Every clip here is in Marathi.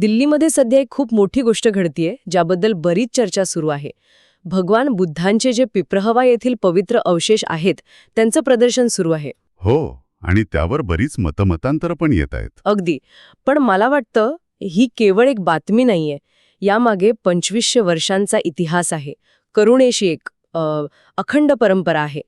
दिल्लीमध्ये सध्या एक खूप मोठी गोष्ट घडतीये ज्याबद्दल बरीच चर्चा सुरू आहे. भगवान बुद्धांचे जे पिप्रहवा येथील पवित्र अवशेष आहेत त्यांचं प्रदर्शन सुरू आहे. हो आणि त्यावर बरीच मतमतांतर पण येत आहेत. अगदी. पण मला वाटतं ही केवळ एक बातमी नाहीये. यामागे पंचवीसशे वर्षांचा इतिहास आहे. करुणेशी एक. अखंड परंपरा आहे.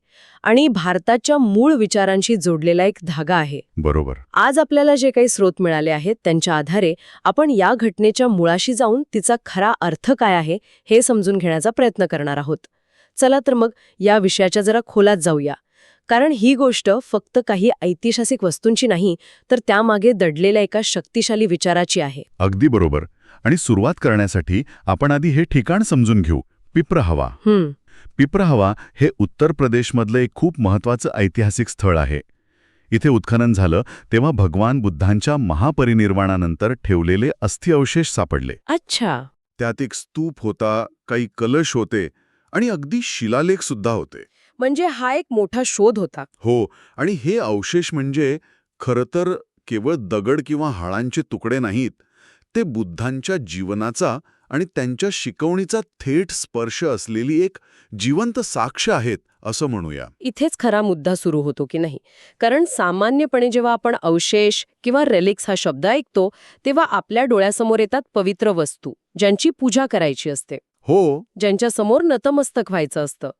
आणि भारताच्या मूळ विचारांशी जोडलेला एक धागा आहे. बरोबर. आज आपल्याला जे काही स्रोत मिळाले आहेत त्यांच्या आधारे आपण या घटनेच्या मुळाशी जाऊन तिचा खरा अर्थ काय आहे हे समजून घेण्याचा प्रयत्न करणार आहोत. चला तर मग या विषयाच्या जरा खोलात जाऊया. कारण ही गोष्ट फक्त काही ऐतिहासिक वस्तूंची नाही तर त्यामागे दडलेल्या एका शक्तिशाली विचाराची आहे. अगदी बरोबर. आणि सुरुवात करण्यासाठी आपण आधी हे ठिकाण समजून घेऊ. पिप्रहवा. हम्म. पिप्रहवा हे उत्तर प्रदेशमधलं एक खूप महत्वाचं ऐतिहासिक स्थळ आहे. इथे उत्खनन झालं तेव्हा भगवान बुद्धांच्या महापरिनिर्वाणानंतर ठेवलेले अस्थिअवशेष सापडले. अच्छा. त्यात एक स्तूप होता काही कलश होते आणि अगदी शिलालेख सुद्धा होते. म्हणजे हा एक मोठा शोध होता. हो आणि हे अवशेष म्हणजे खरं तर केवळ दगड किंवा हाडांचे तुकडे नाहीत ते बुद्धांच्या जीवनाचा आणि त्यांच्या शिकवणीचा थेट स्पर्श असलेली एक जिवंत साक्ष आहेत असं म्हणूया. इथेच खरा मुद्दा सुरू होतो की नाही? कारण सामान्यपणे जेव्हा आपण अवशेष किंवा रेलिक्स हा शब्द ऐकतो तेव्हा आपल्या डोळ्यासमोर येतात पवित्र वस्तू ज्यांची पूजा करायची असते. हो. ज्यांच्या समोर नतमस्तक व्हायचं असतं.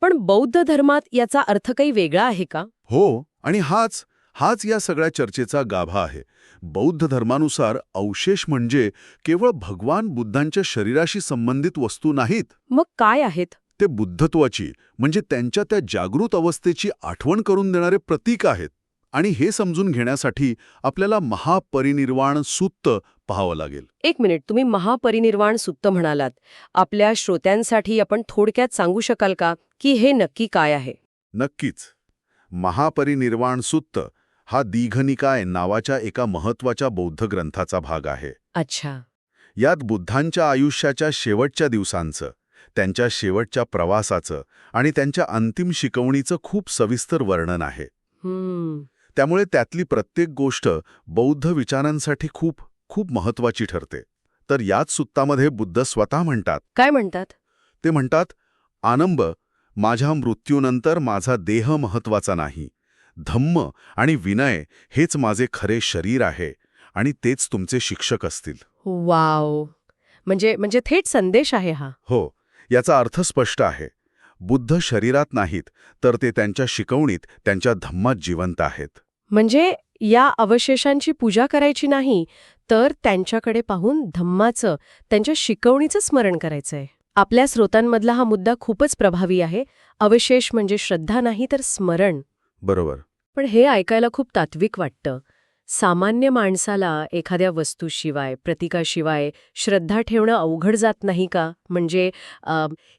पण बौद्ध धर्मात याचा अर्थ काही वेगळा आहे का? हो आणि हाच हाच या सगळ्या चर्चेचा गाभा आहे. बौद्ध धर्मानुसार अवशेष म्हणजे केवळ भगवान बुद्धांच्या शरीराशी संबंधित वस्तू नाहीत. मग काय आहेत? ते बुद्धत्वाची म्हणजे त्यांच्या त्या जागृत अवस्थेची आठवण करून देणारे प्रतीक आहेत. आणि हे समजून घेण्यासाठी आपल्याला महापरिनिर्वाण सूत्त पाहावं लागेल. एक मिनिट तुम्ही महापरिनिर्वाण सुत्त म्हणालात. आपल्या श्रोत्यांसाठी आपण थोडक्यात सांगू शकाल का की हे नक्की काय आहे? नक्कीच. महापरिनिर्वाण सूत्त हा दीघनिकाय नावाच्या एका महत्त्वाच्या बौद्ध ग्रंथाचा भाग आहे. अच्छा. यात बुद्धांच्या आयुष्याच्या शेवटच्या दिवसांचं त्यांच्या शेवटच्या प्रवासाचं आणि त्यांच्या अंतिम शिकवणीचं खूप सविस्तर वर्णन आहे. हम्म. त्यामुळे त्यातली प्रत्येक गोष्ट बौद्ध विचारांसाठी खूप खूप महत्वाची ठरते. तर याच सुत्तामध्ये बुद्ध स्वतः म्हणतात. काय म्हणतात? ते म्हणतात आनंब माझ्या मृत्यूनंतर माझा देह महत्त्वाचा नाही. धम्म आणि विनय हेच माझे खरे शरीर आहे आणि तेच तुमचे शिक्षक असतील. वाव. म्हणजे म्हणजे थेट संदेश आहे हा. हो याचा अर्थ स्पष्ट आहे. बुद्ध शरीरात नाहीत तर ते त्यांच्या शिकवणीत त्यांच्या धम्मात जिवंत आहेत. म्हणजे या अवशेषांची पूजा करायची नाही तर त्यांच्याकडे पाहून धम्माचं त्यांच्या शिकवणीचं स्मरण करायचंय. आपल्या स्रोतांमधला हा मुद्दा खूपच प्रभावी आहे. अवशेष म्हणजे श्रद्धा नाही तर स्मरण. बरोबर. पण हे ऐकायला खूप तात्विक वाटतं. सामान्य माणसाला एखाद्या वस्तूशिवाय प्रतीकाशिवाय श्रद्धा ठेवणं अवघड जात नाही का? म्हणजे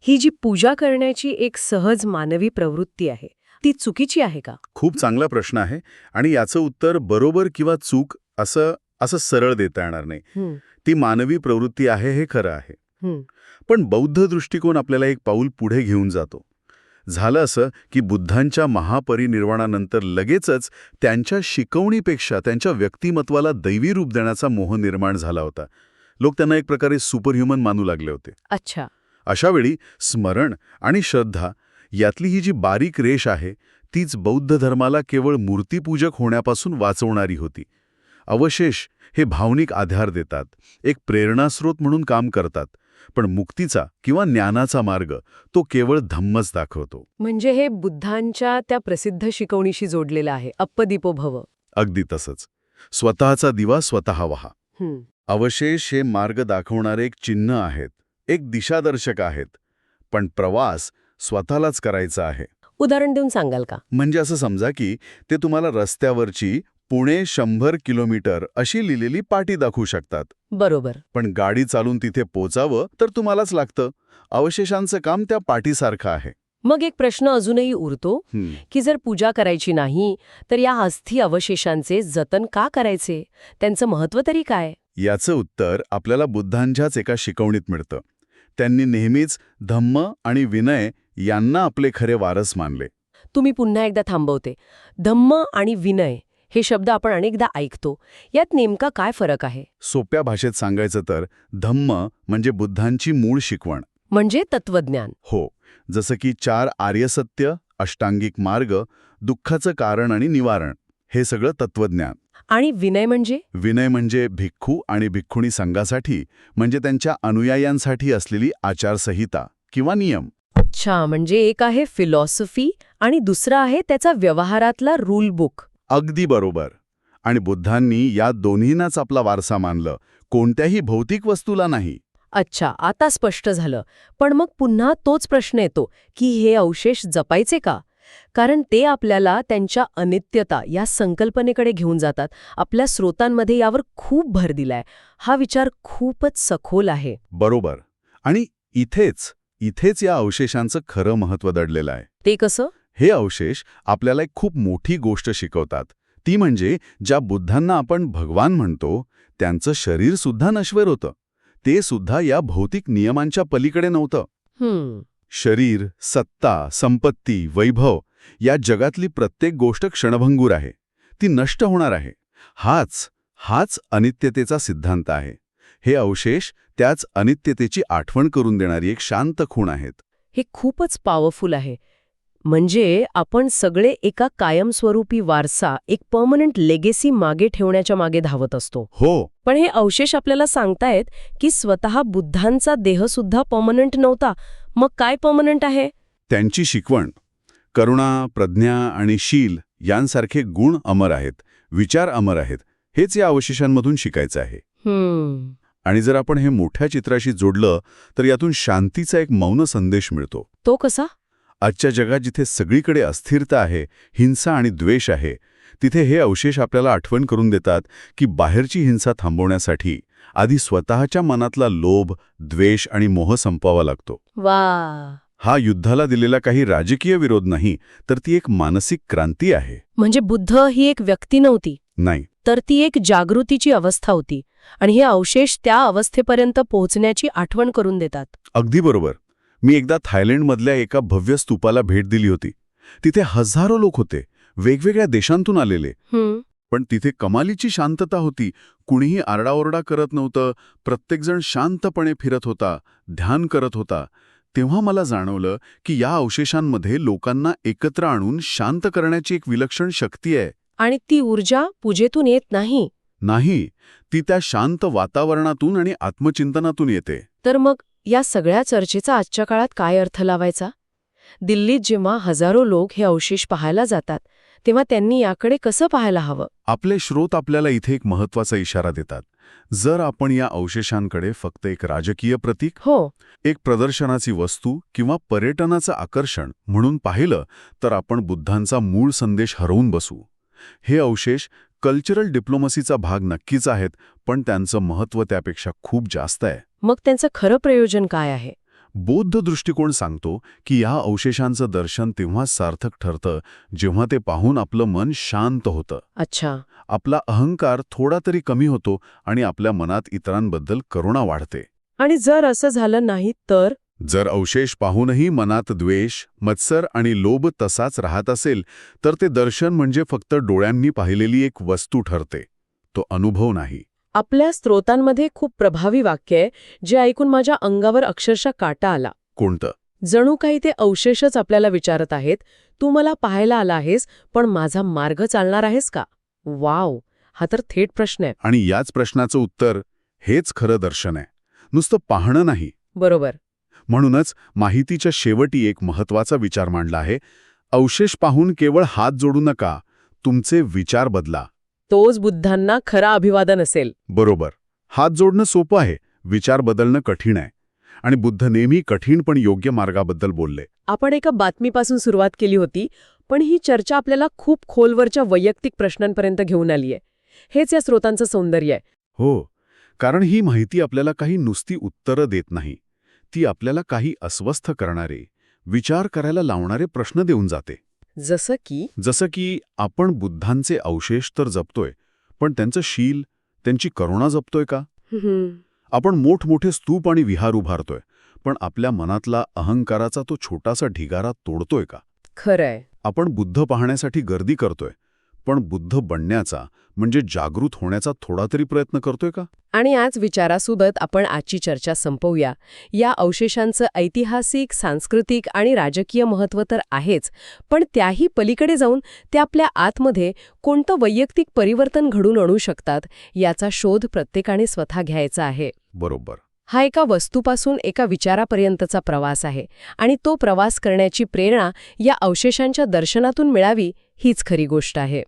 ही जी पूजा करण्याची एक सहज मानवी प्रवृत्ती आहे ती चुकीची आहे का? खूप चांगला प्रश्न आहे आणि याचं उत्तर बरोबर किंवा चूक असं असं सरळ देता येणार नाही. ती मानवी प्रवृत्ती आहे हे खरं आहे. पण बौद्ध दृष्टिकोन आपल्याला एक पाऊल पुढे घेऊन जातो. झालं असं की बुद्धांच्या महापरिनिर्वाणानंतर लगेचच त्यांच्या शिकवणीपेक्षा त्यांच्या व्यक्तिमत्वाला दैवी रूप देण्याचा मोह निर्माण झाला होता. लोक त्यांना एक प्रकारे सुपरह्युमन मानू लागले होते. अच्छा. अशावेळी स्मरण आणि श्रद्धा यातली ही जी बारीक रेष आहे तीच बौद्ध धर्माला केवळ मूर्तीपूजक होण्यापासून वाचवणारी होती. अवशेष हे भावनिक आधार देतात एक प्रेरणास्रोत म्हणून काम करतात. पण मुक्तीचा किंवा ज्ञानाचा मार्ग तो केवळ धम्मच दाखवतो. म्हणजे हे बुद्धांच्या त्या प्रसिद्ध शिकवणीशी जोडलेलं आहे अप्पदीपो भव अगदी तसंच. स्वतःचा दिवा स्वतः वहा. हं, अवशेष हे मार्ग दाखवणारे एक चिन्ह आहेत एक दिशादर्शक आहेत पण प्रवास स्वतःलाच करायचा आहे. उदाहरण देऊन सांगाल का? म्हणजे असं समजा की ते तुम्हाला रस्त्यावरची पुणे शंभर किलोमीटर अशी लिहिलेली पाटी दाखवू शकतात. बरोबर. पण गाडी चालून तिथे पोचावं तर तुम्हालाच लागतं. अवशेषांचं काम त्या पाटीसारखं आहे. मग एक प्रश्न अजूनही उरतो की जर पूजा करायची नाही तर या अस्थि अवशेषांचे जतन का करायचे? त्यांचं महत्त्व तरी काय? याचं उत्तर आपल्याला बुद्धांच्याच एका शिकवणीत मिळतं. त्यांनी नेहमीच धम्म आणि विनय यांना आपले खरे वारस मानले. तुम्ही पुन्हा एकदा थांबवते. धम्म आणि विनय हे शब्द आपण अनेकदा ऐकतो. यात नेमका काय फरक आहे? सोप्या भाषेत सांगायचं तर धम्म म्हणजे बुद्धांची मूळ शिकवण. म्हणजे तत्वज्ञान हो जसं की चार आर्यसत्य अष्टांगिक मार्ग दुःखाचं कारण आणि निवारण हे सगळं तत्वज्ञान आणि विनय म्हणजे? विनय म्हणजे भिक्खू आणि भिक्खुणी संघासाठी म्हणजे त्यांच्या अनुयायांसाठी असलेली आचारसंहिता किंवा नियम. अच्छा म्हणजे एक आहे फिलॉसॉफी आणि दुसरा आहे त्याचा व्यवहारातला रूल बुक अगदी बरोबर. आणि बुद्धांनी या दोन्हींनाच आपला वारसा मानलं. कोणत्याही भौतिक वस्तूला नाही. अच्छा आता स्पष्ट झालं. पण मग पुन्हा तोच प्रश्न येतो की हे अवशेष जपायचे का? कारण ते आपल्याला त्यांच्या अनित्यता या संकल्पनेकडे घेऊन जातात. आपल्या स्रोतांमध्ये यावर खूप भर दिलाय. हा विचार खूपच सखोल आहे. बरोबर. आणि इथेच इथेच या अवशेषांचं खरं महत्त्व दडलेलं आहे. ते कसं? हे अवशेष आपल्याला एक खूप मोठी गोष्ट शिकवतात. ती म्हणजे ज्या बुद्धांना आपण भगवान म्हणतो त्यांचं शरीर सुद्धा नश्वर होतं. ते सुद्धा या भौतिक नियमांच्या पलीकडे नव्हतं. शरीर सत्ता संपत्ती वैभव या जगातली प्रत्येक गोष्ट क्षणभंगूर आहे. ती नष्ट होणार आहे. हाच हाच अनित्यतेचा सिद्धांत आहे. हे अवशेष त्याच अनित्यतेची आठवण करून देणारी एक शांत खूण आहेत. हे खूपच पॉवरफुल आहे. म्हणजे आपण सगळे एका कायमस्वरूपी वारसा एक परमनंट लेगेसी मागे ठेवण्याच्या मागे धावत असतो. हो. पण हे अवशेष आपल्याला सांगतायत की स्वतः बुद्धांचा देहसुद्धा परमनंट नव्हता. मग काय परमनंट आहे? त्यांची शिकवण करुणा प्रज्ञा आणि शील यांसारखे गुण अमर आहेत विचार अमर आहेत हेच या अवशेषांमधून शिकायचं आहे. आणि जर आपण हे मोठ्या चित्राशी जोडलं तर यातून शांतीचा एक मौन संदेश मिळतो. तो कसा? आजच्या जगात जिथे सगळीकडे अस्थिरता आहे हिंसा आणि द्वेष आहे तिथे हे अवशेष आपल्याला आठवण करून देतात की बाहेरची हिंसा थांबवण्यासाठी आधी स्वतःच्या मनातला लोभ द्वेष आणि मोह संपवावा लागतो. वा! हा युद्धाला दिलेला काही राजकीय विरोध नाही तर ती एक मानसिक क्रांती आहे. म्हणजे बुद्ध ही एक व्यक्ती नव्हती. नाही. तर ती एक जागृतीची अवस्था होती आणि हे अवशेष त्या अवस्थेपर्यंत पोहोचण्याची आठवण करून देतात. अगदी बरोबर. मी एकदा थायलंडमधल्या एका भव्य स्तूपाला भेट दिली होती. तिथे हजारो लोक होते. वेगवेगळ्या देशांतून आलेले. पण तिथे कमालीची शांतता होती. कुणीही आरडाओरडा करत नव्हतं. प्रत्येकजण शांतपणे फिरत होता. ध्यान करत होता. तेव्हा मला जाणवलं की या अवशेषांमध्ये लोकांना एकत्र आणून शांत करण्याची एक विलक्षण शक्ती आहे. आणि ती ऊर्जा पूजेतून येत नाही. नाही. ती त्या शांत वातावरणातून आणि आत्मचिंतनातून येते. तर मग या सगळ्या चर्चेचा आजच्या काळात काय अर्थ लावायचा? दिल्लीत जेव्हा हजारो लोक हे अवशेष पाहायला जातात तेव्हा त्यांनी याकडे कसं पाहायला हवं? आपले श्रोत आपल्याला इथे एक महत्त्वाचा इशारा देतात. जर आपण या अवशेषांकडे फक्त एक राजकीय प्रतीक हो. एक प्रदर्शनाची वस्तू किंवा पर्यटनाचं आकर्षण म्हणून पाहिलं तर आपण बुद्धांचा मूळ संदेश हरवून बसू. हे अवशेष कल्चरल डिप्लोमसीचा भाग नक्कीच आहेत पण त्यांचं महत्त्व त्यापेक्षा खूप जास्त आहे. मग त्यांचं खरं प्रयोजन काय आहे? बौद्ध दृष्टिकोन सांगतो की या अवशेषांचं दर्शन तेव्हा सार्थक ठरतं जेव्हा ते पाहून आपलं मन शांत होतं. अच्छा. आपला अहंकार थोडा तरी कमी होतो आणि आपल्या मनात इतरांबद्दल करुणा वाढते. आणि जर असं झालं नाही तर? जर अवशेष पाहूनही मनात द्वेष मत्सर आणि लोभ तसाच राहत असेल तर ते दर्शन म्हणजे फक्त डोळ्यांनी पाहिलेली एक वस्तू ठरते. तो अनुभव नाही. आपल्या स्त्रोतांमध्ये खूप प्रभावी वाक्य आहे जे ऐकून माझ्या अंगावर अक्षरशः काटा आला. कोणतं? जणू काही ते अवशेषच आपल्याला विचारत आहेत तू मला पाहायला आला आहेस पण माझा मार्ग चालणार आहेस का? वाव हा तर थेट प्रश्न आहे. आणि याच प्रश्नाचं उत्तर हेच खरं दर्शन आहे. नुसतं पाहणं नाही. बरोबर. म्हणूनच माहितीच्या शेवटी एक महत्त्वाचा विचार मांडला आहे अवशेष पाहून केवळ हात जोडू नका तुमचे विचार बदला. तोच बुद्धांना खरा अभिवादन असेल. बरोबर. हात जोडणं सोपं आहे विचार बदलणं कठीण आहे. आणि बुद्ध नेहमी कठीण पण योग्य मार्गाबद्दल बोलले. आपण एका बातमीपासून सुरुवात केली होती पण ही चर्चा आपल्याला खूप खोलवरच्या वैयक्तिक प्रश्नांपर्यंत घेऊन आली आहे. हेच या स्रोतांचं सौंदर्य आहे. हो कारण ही माहिती आपल्याला काही नुसती उत्तरं देत नाही. ती आपल्याला काही अस्वस्थ करणारे विचार करायला लावणारे प्रश्न देऊन जाते. जसं की जसं की आपण बुद्धांचे अवशेष तर जपतोय पण त्यांचं शील त्यांची करुणा जपतोय का? आपण मोठमोठे स्तूप आणि विहार उभारतोय पण आपल्या मनातला अहंकाराचा तो छोटासा ढिगारा तोडतोय का? खरंय. आपण बुद्ध पाहण्यासाठी गर्दी करतोय पण बुद्ध बनण्याचा म्हणजे जागृत होण्याचा थोडा तरी प्रयत्न करतोय का? आणि याच विचारासोबत आपण आजची चर्चा संपवूया. या अवशेषांचं ऐतिहासिक सांस्कृतिक आणि राजकीय महत्त्व तर आहेच पण त्याही पलीकडे जाऊन ते आपल्या आतमध्ये कोणतं वैयक्तिक परिवर्तन घडून आणू शकतात याचा शोध प्रत्येकाने स्वतः घ्यायचा आहे. बरोबर. हा एका वस्तूपासून एका विचारापर्यंतचा प्रवास आहे आणि तो प्रवास करण्याची प्रेरणा या अवशेषांच्या दर्शनातून मिळावी हीच खरी गोष्ट आहे.